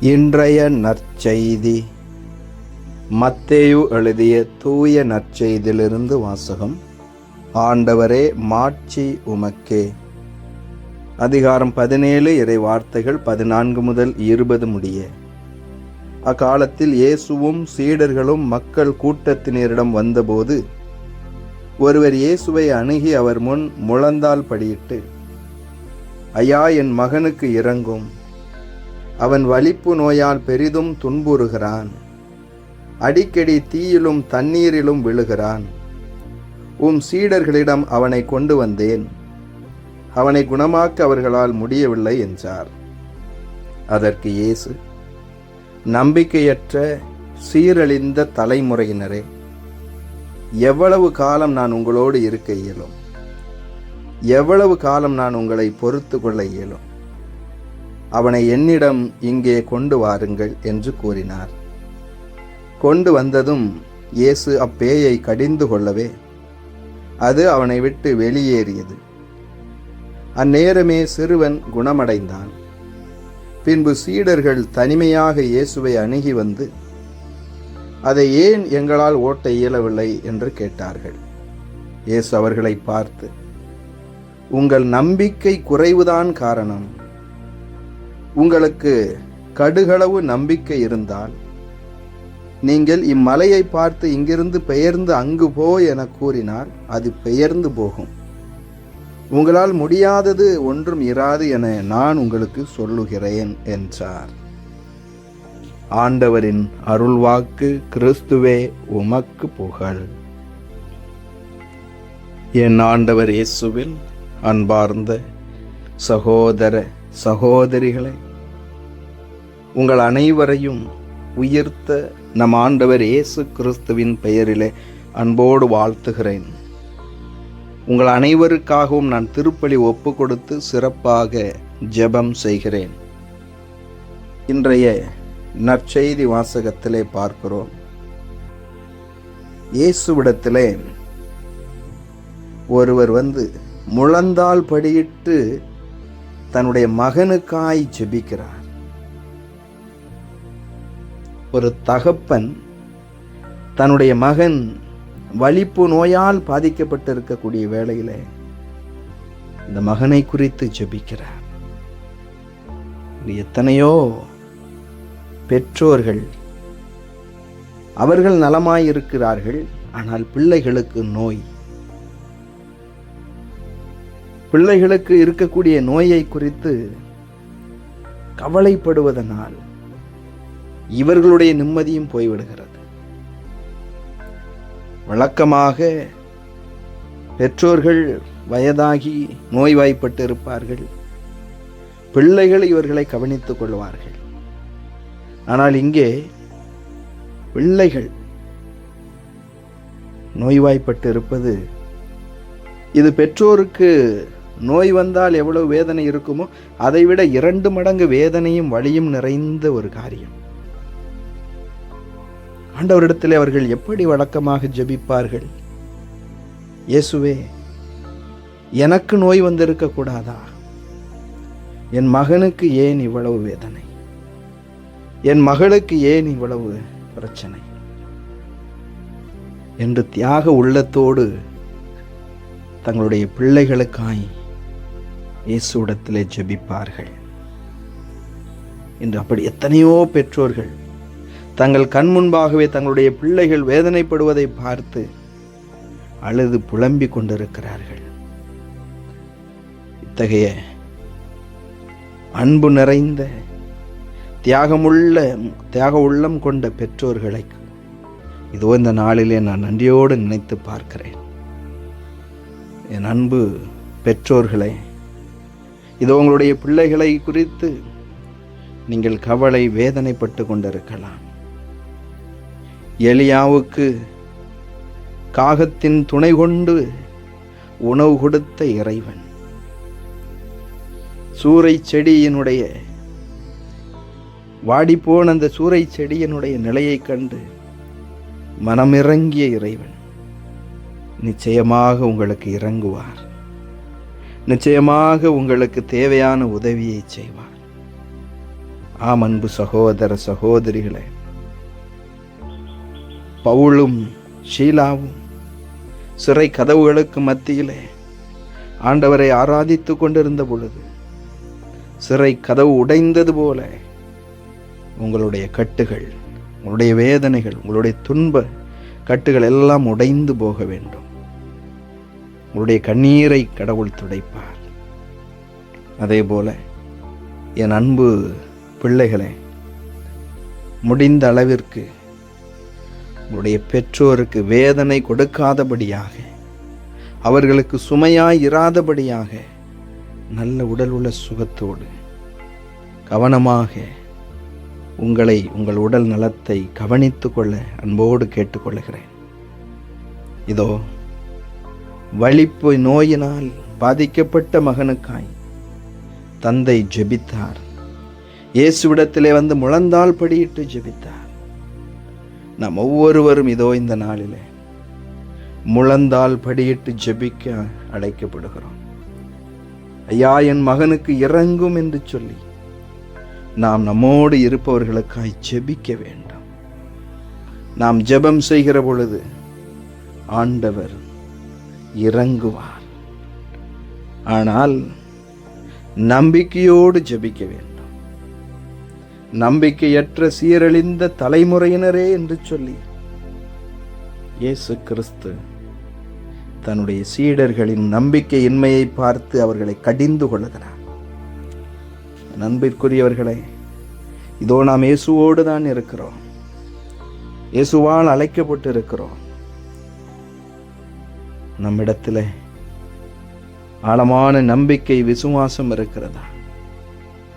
இன்றைய நற்செய்தி. மத்தேயு எழுதிய தூய நற்செய்தியிலிருந்து வாசகம். ஆண்டவரே மாட்சி உமக்கே. அதிகாரம் பதினேழு இறை வார்த்தைகள் பதினான்கு முதல் இருபது முடிய. அக்காலத்தில் இயேசுவும் சீடர்களும் மக்கள் கூட்டத்தினரிடம் வந்தபோது ஒருவர் இயேசுவை அணுகி அவர் முன் முழந்தால் படியிட்டு ஐயா என் மகனுக்கு இறங்கும். அவன் வலிப்பு நோயால் பெரிதும் துன்புறுகிறான். அடிக்கடி தீயிலும் தண்ணீரிலும் விழுகிறான். உம் சீடர்களிடம் அவனை கொண்டு வந்தேன். அவனை குணமாக்க அவர்களால் முடியவில்லை என்றார். அதற்கு இயேசு நம்பிக்கையற்ற சீரழிந்த தலைமுறையினரே எவ்வளவு காலம் நான் உங்களோடு இருக்க இயலும்? எவ்வளவு காலம் நான் உங்களை பொறுத்து கொள்ள இயலும்? அவனை என்னிடம் இங்கே கொண்டு வாருங்கள் என்று கூறினார். கொண்டு வந்ததும் இயேசு அப்பேயை கடிந்து கொள்ளவே அது அவனை விட்டு வெளியேறியது. அந்நேரமே சிறுவன் குணமடைந்தான். பின்பு சீடர்கள் தனிமையாக இயேசுவை அணுகி வந்து அதை ஏன் எங்களால் ஓட்ட இயலவில்லை? என்று கேட்டார்கள். இயேசு அவர்களை பார்த்து உங்கள் நம்பிக்கை குறைவுதான் காரணம். உங்களுக்கு கடுகளவு நம்பிக்கை இருந்தால் நீங்கள் இம்மலையை பார்த்து இங்கிருந்து பெயர்ந்து அங்கு போ என கூறினால் அது பெயர்ந்து போகும். உங்களால் முடியாதது ஒன்றும் இராது என நான் உங்களுக்கு சொல்லுகிறேன் என்றார். ஆண்டவரின் அருள்வாக்கு கிறிஸ்துவே உமக்கு புகழ். என் ஆண்டவர் இயேசுவில் அன்பார்ந்த சகோதர சகோதரிகளை உங்கள் அனைவரையும் உயிர்த்த நம் ஆண்டவர் இயேசு கிறிஸ்துவின் பெயரிலே அன்போடு வாழ்த்துகிறேன். உங்கள் அனைவருக்காகவும் நான் திருப்பலி ஒப்பு கொடுத்து சிறப்பாக ஜெபம் செய்கிறேன். இன்றைய நற்செய்தி வாசகத்திலே பார்க்கிறோம். இயேசுவிடத்திலே ஒருவர் வந்து முழந்தால் படியிட்டு தன்னுடைய மகனுக்காய் ஜெபிக்கிறார். ஒரு தகப்பன் தன்னுடைய மகன் வலிப்பு நோயால் பாதிக்கப்பட்டு இருக்கக்கூடிய வேளையில் இந்த மகனை குறித்து ஜெபிக்கிறார். எத்தனையோ பெற்றோர்கள் அவர்கள் நலமாயிருக்கிறார்கள் ஆனால் பிள்ளைகளுக்கு நோய். பிள்ளைகளுக்கு இருக்கக்கூடிய நோயை குறித்து கவலைப்படுவதனால் இவர்களுடைய நிம்மதியும் போய்விடுகிறது. வழக்கமாக பெற்றோர்கள் வயதாகி நோய்வாய்ப்பட்டு இருப்பார்கள் பிள்ளைகள் இவர்களை கவனித்துக் கொள்வார்கள். ஆனால் இங்கே பிள்ளைகள் நோய்வாய்ப்பட்டு இருப்பது இது பெற்றோருக்கு நோய் வந்தால் எவ்வளவு வேதனை இருக்குமோ அதைவிட இரண்டு மடங்கு வேதனையும் வழியும் நிறைந்த ஒரு காரியம். ஆண்டவரிடத்தில் அவர்கள் எப்படி வழக்கமாக ஜெபிப்பார்கள்? இயேசுவே எனக்கு நோய் வந்திருக்க கூடாதா? என் மகனுக்கு ஏன் இவ்வளவு வேதனை? என் மகளுக்கு ஏன் இவ்வளவு பிரச்சனை? என்று தியாக உள்ளத்தோடு தங்களுடைய பிள்ளைகளுக்காய் இயேசுடத்திலே ஜெபிப்பார்கள். என்று அப்படி எத்தனையோ பெற்றோர்கள் தங்கள் கண் முன்பாகவே தங்களுடைய பிள்ளைகள் வேதனைப்படுவதை பார்த்து அழுது புலம்பிக் கொண்டிருக்கிறார்கள். இத்தகைய அன்பு நிறைந்த தியாகமுள்ள தியாக உள்ளம் கொண்ட பெற்றோர்களை இதோ இந்த நாளிலே நான் நன்றியோடு நினைத்து பார்க்கிறேன். என் அன்பு பெற்றோர்களே இதோ உங்களுடைய பிள்ளைகளை குறித்து நீங்கள் கவலை வேதனைப்பட்டு கொண்டிருக்கலாம். எலியாவுக்கு காகத்தின் துணை கொண்டு உணவு கொடுத்த இறைவன். சூறை செடியினுடைய வாடிப்போன அந்த சூறை செடியினுடைய நிலையைக் கண்டு மனமிறங்கிய இறைவன் நிச்சயமாக உங்களுக்கு இறங்குவார். நிச்சயமாக உங்களுக்கு தேவையான உதவியை செய்வார். ஆம் அன்பு சகோதர சகோதரிகளே பவுலும் ஷீலாவும் சிறை கதவுகளுக்கு மத்தியிலே ஆண்டவரை ஆராதித்து கொண்டிருந்த பொழுது சிறை கதவு உடைந்தது போல உங்களுடைய கட்டுகள் உங்களுடைய வேதனைகள் உங்களுடைய துன்ப கட்டுகள் எல்லாம் உடைந்து போக வேண்டும். உங்களுடைய கண்ணீரை கடவுள் துடைப்பார். அதே போல என் அன்பு பிள்ளைகளே முடிந்த அளவிற்கு உங்களுடைய பெற்றோருக்கு வேதனை கொடுக்காதபடியாக அவர்களுக்கு சுமையாய் இராதபடியாக நல்ல உடல் உள்ள சுகத்தோடு கவனமாக உங்களை உங்கள் உடல் நலத்தை கவனித்து கொள்ள அன்போடு கேட்டுக்கொள்கிறேன் இதோ வலிப்பு நோயினால் பாதிக்கப்பட்ட மகனுக்காய் தந்தை ஜெபித்தார். இயேசுவிடத்திலே வந்து முழந்தால் படியிட்டு ஜெபித்தார். நாம் ஒவ்வொருவரும் இதோ இந்த நாளிலே முழந்தால் படியிட்டு ஜெபிக்க அழைக்கப்படுகிறோம். ஐயா என் மகனுக்கு இறங்கும் என்று சொல்லி நாம் நம்மோடு இருப்பவர்களுக்காய் ஜெபிக்க வேண்டும். நாம் ஜெபம் செய்கிற பொழுது ஆண்டவர் இறங்குவார். ஆனால் நம்பிக்கையோடு ஜெபிக்க வேண்டும். நம்பிக்கையற்ற சீரழிந்த தலைமுறையினரே என்று சொல்லி இயேசு கிறிஸ்து தன்னுடைய சீடர்களின் நம்பிக்கையின்மையை பார்த்து அவர்களை கடிந்து கொள்ளுகிறார் நண்பிற்குரியவர்களே இதோ நாம் இயேசுவோடு தான் இருக்கிறோம். இயேசுவால் அழைக்கப்பட்டு இருக்கிறோம் நம்மிடத்தில் ஆழமான நம்பிக்கை விசுவாசம் இருக்கிறதா?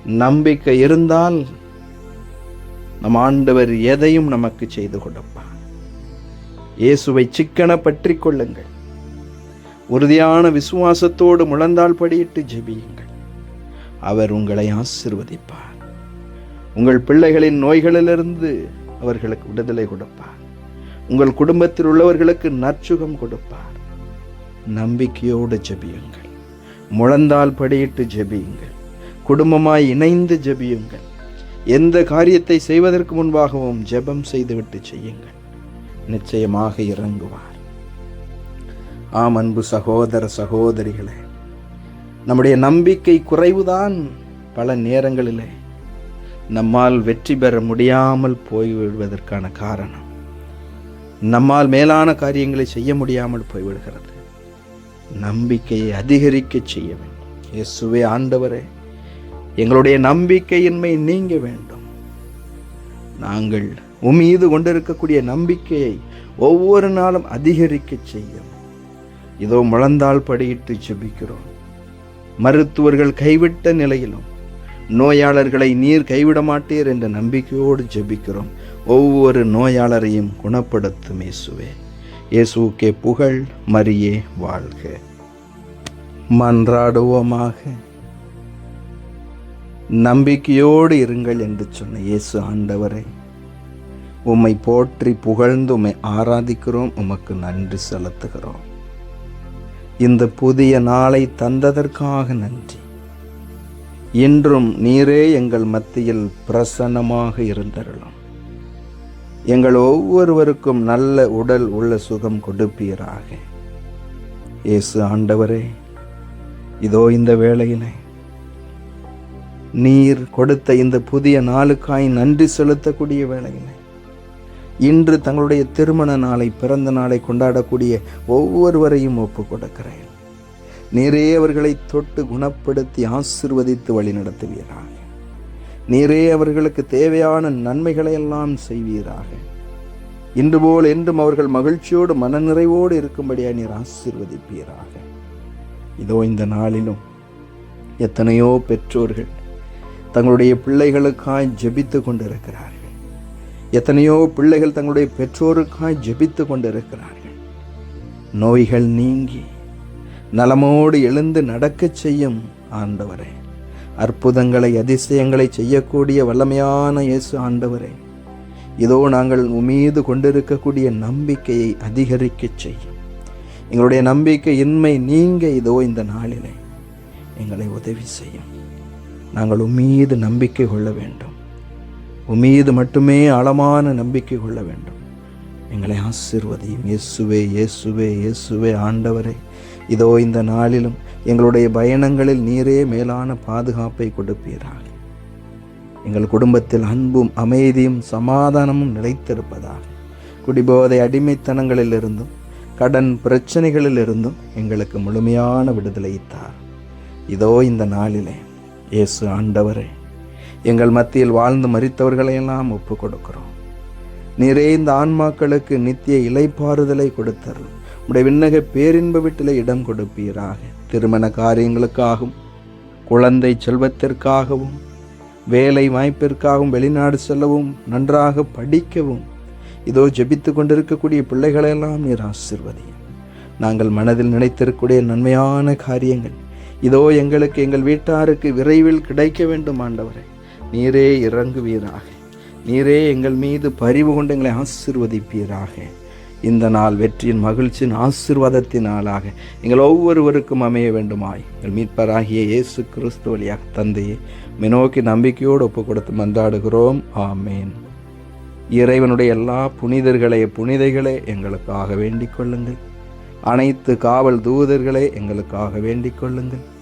நம்பிக்கை இருந்தால் நம் ஆண்டவர் எதையும் நமக்கு செய்து கொடுப்பார். இயேசுவை சிக்கன பற்றி கொள்ளுங்கள். உறுதியான விசுவாசத்தோடு முழந்தால் படியிட்டு ஜெபியுங்கள். அவர் உங்களை ஆசிர்வதிப்பார். உங்கள் பிள்ளைகளின் நோய்களிலிருந்து அவர்களுக்கு விடுதலை கொடுப்பார். உங்கள் குடும்பத்தில் உள்ளவர்களுக்கு நற்சுகம் கொடுப்பார். நம்பிக்கையோடு ஜெபியுங்கள். முழந்தால் படியிட்டு ஜெபியுங்கள். குடும்பமாய் இணைந்து ஜெபியுங்கள். எந்த காரியத்தை செய்வதற்கு முன்பாகவும் ஜெபம் செய்துவிட்டு செய்யுங்கள். நிச்சயமாக இறங்குவார். ஆம் அன்பு சகோதர சகோதரிகளே நம்முடைய நம்பிக்கை குறைவுதான் பல நேரங்களிலே. நம்மால் வெற்றி பெற முடியாமல் போய்விடுவதற்கான காரணம். நம்மால் மேலான காரியங்களை செய்ய முடியாமல் போய்விடுகிறது. நம்பிக்கையை அதிகரிக்க செய்ய வேண்டும். இயேசுவே ஆண்டவரே எங்களுடைய நம்பிக்கையின்மை நீங்க வேண்டும். நாங்கள் உம்மீது கொண்டிருக்கக்கூடிய நம்பிக்கையை ஒவ்வொரு நாளும் அதிகரிக்க செய்யும். இதோ முழந்தால் படியிட்டு செபிக்கிறோம் மருத்துவர்கள் கைவிட்ட நிலையிலும் நோயாளர்களை நீர் கைவிட மாட்டீர் என்ற நம்பிக்கையோடு ஜெபிக்கிறோம். ஒவ்வொரு நோயாளரையும் குணப்படுத்தும் இயேசுவே. இயேசுக்கே புகழ் மரியே வாழ்க. மன்றாடுவோமாக. நம்பிக்கையோடு இருங்கள் என்று சொன்ன இயேசு ஆண்டவரே. உம்மை போற்றி புகழ்ந்து உம்மை ஆராதிக்கிறோம் உமக்கு நன்றி செலுத்துகிறோம். இந்த புதிய நாளை தந்ததற்காக நன்றி. இன்றும் நீரே எங்கள் மத்தியில் பிரசன்னமாக இருந்தருளும். எங்கள் ஒவ்வொருவருக்கும் நல்ல உடல் உள்ள சுகம் கொடுப்பீராக. இயேசு ஆண்டவரே இதோ இந்த வேளையினை நீர் கொடுத்த இந்த புதிய நாளுக்காய் நன்றி செலுத்தக்கூடிய வேளையிலே. இன்று தங்களுடைய திருமண நாளை பிறந்த நாளை கொண்டாடக்கூடிய ஒவ்வொருவரையும் ஒப்பு கொடுக்கிறேன். நீரே அவர்களை தொட்டு குணப்படுத்தி ஆசிர்வதித்து வழி நடத்துவீராக. நீரே அவர்களுக்கு தேவையான நன்மைகளை எல்லாம் செய்வீராக. இன்று போல் என்றும் அவர்கள் மகிழ்ச்சியோடு மனநிறைவோடு இருக்கும்படியா நீர் ஆசிர்வதிப்பீராக. இதோ இந்த நாளிலும் எத்தனையோ பெற்றோர்கள் தங்களுடைய பிள்ளைகளுக்காய் ஜெபித்து கொண்டிருக்கிறார்கள். எத்தனையோ பிள்ளைகள் தங்களுடைய பெற்றோருக்காய் ஜெபித்து கொண்டிருக்கிறார்கள். நோய்கள் நீங்கி நலமோடு எழுந்து நடக்கச் செய்யும் ஆண்டவரே அற்புதங்களை அதிசயங்களை செய்யக்கூடிய வல்லமையான இயேசு ஆண்டவரே இதோ நாங்கள் உமீது கொண்டிருக்கக்கூடிய நம்பிக்கையை அதிகரிக்கச் செய்யும். எங்களுடைய நம்பிக்கை இன்மை நீங்க இதோ இந்த நாளிலே எங்களை உதவி செய்யும். நாங்கள் உம்மீது நம்பிக்கை கொள்ள வேண்டும். உமீது மட்டுமே ஆழமான நம்பிக்கை கொள்ள வேண்டும். எங்களை ஆசிர்வதியும். இயேசுவே இயேசுவே இயேசுவே ஆண்டவரே. இதோ இந்த நாளிலும் எங்களுடைய பயணங்களில் நீரே மேலான பாதுகாப்பை கொடுப்பீராக. எங்கள் குடும்பத்தில் அன்பும் அமைதியும் சமாதானமும் நிலைத்திருப்பதாக. குடிபோதை அடிமைத்தனங்களிலிருந்தும் கடன் பிரச்சனைகளிலிருந்தும் எங்களுக்கு முழுமையான விடுதலை தார். இதோ இந்த நாளிலே இயேசு ஆண்டவரே எங்கள் மத்தியில் வாழ்ந்து மறித்தவர்களையெல்லாம் ஒப்பு கொடுக்கிறோம் நீரே இந்த ஆன்மாக்களுக்கு நித்திய இலைப்பாறுதலை கொடுத்தரும் உடைய விண்ணக பேரின்ப வீட்டில் இடம் கொடுப்பீராக. திருமண காரியங்களுக்காகவும் குழந்தை செல்வத்திற்காகவும் வேலை வாய்ப்பிற்காகவும் வெளிநாடு செல்லவும் நன்றாக படிக்கவும் இதோ ஜெபித்து கொண்டிருக்கக்கூடிய பிள்ளைகளெல்லாம் நீர் ஆசிர்வதியும். நாங்கள் மனதில் நினைத்திருக்கக்கூடிய நன்மையான காரியங்கள் இதோ எங்களுக்கு எங்கள் வீட்டாருக்கு விரைவில் கிடைக்க வேண்டும் ஆண்டவரே. நீரே இறங்குவீராக. நீரே எங்கள் மீது பரிவு கொண்டு எங்களை ஆசிர்வதிப்பீராக. இந்த நாள் வெற்றியின் மகிழ்ச்சியின் ஆசிர்வாதத்தின் நாளாக எங்கள் ஒவ்வொருவருக்கும் அமைய வேண்டுமாய். எங்கள் மீட்பராகிய இயேசு கிறிஸ்து வழியாக தந்தையே மினோக்கி நம்பிக்கையோடு ஒப்பு கொடுத்து மன்றாடுகிறோம். ஆமேன். இறைவனுடைய எல்லா புனிதர்களே புனிதைகளே எங்களுக்காக வேண்டிக் கொள்ளுங்கள். அனைத்து காவல் தூதர்களே எங்களுக்காக வேண்டிக் கொள்ளுங்கள்.